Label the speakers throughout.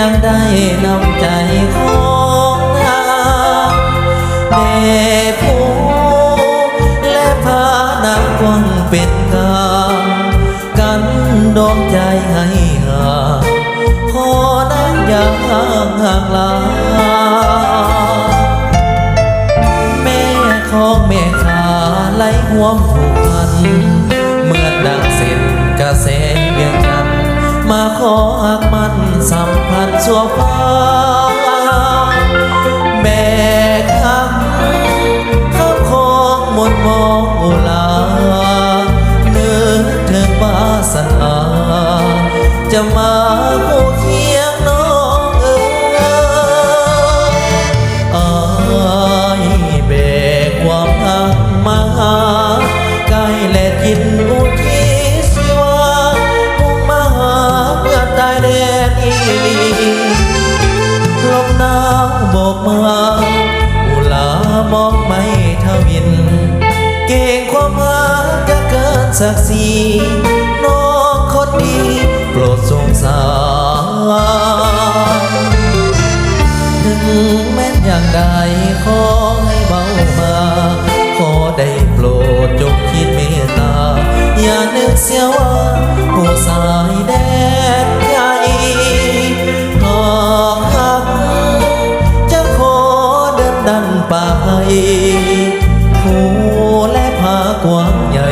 Speaker 1: อยากได้น้ำใจของนางเด็ผู้และพานางควังเป็นกากันดวงใจให้ห่างขอนางอยากห่างห่างลาแม่ของแม่ขาไหลหัวผูกพัน เมื่อดังเส้นกระแสเวียง มาขอหักมันสัมพันธ์สัวฟ้า แม่คำข้าของมนต์มองโอลาเนื้อเธอมาสนาจะมาาวโบกมาอุลามองไม่ทวิน เก่งความหาจะเกินศักดิ์ศรีน้องคนดีโปรดสงสารถึงแม้นอย่างใดขอให้เบามา ขอได้โปรดจงคิดเมตตา อย่านึกเสียว่า นันป่าไผ่ผู้และผากว้างใหญ่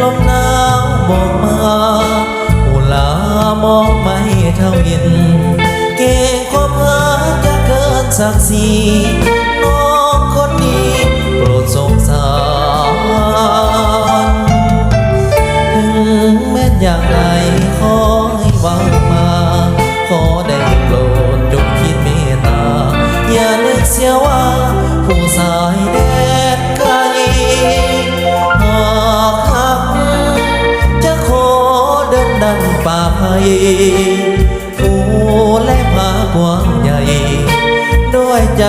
Speaker 1: ลมหนาวบอกมาอุลามองไม่เท่ายินเก่งความหาจะเกินศักดิ์ศรีน้องคนนี้โปรดสงสารถึงแม้อย่างไรขอให้เว้า ดังป่าไผ่ผู้และผาควางใหญ่ ด้วยใจ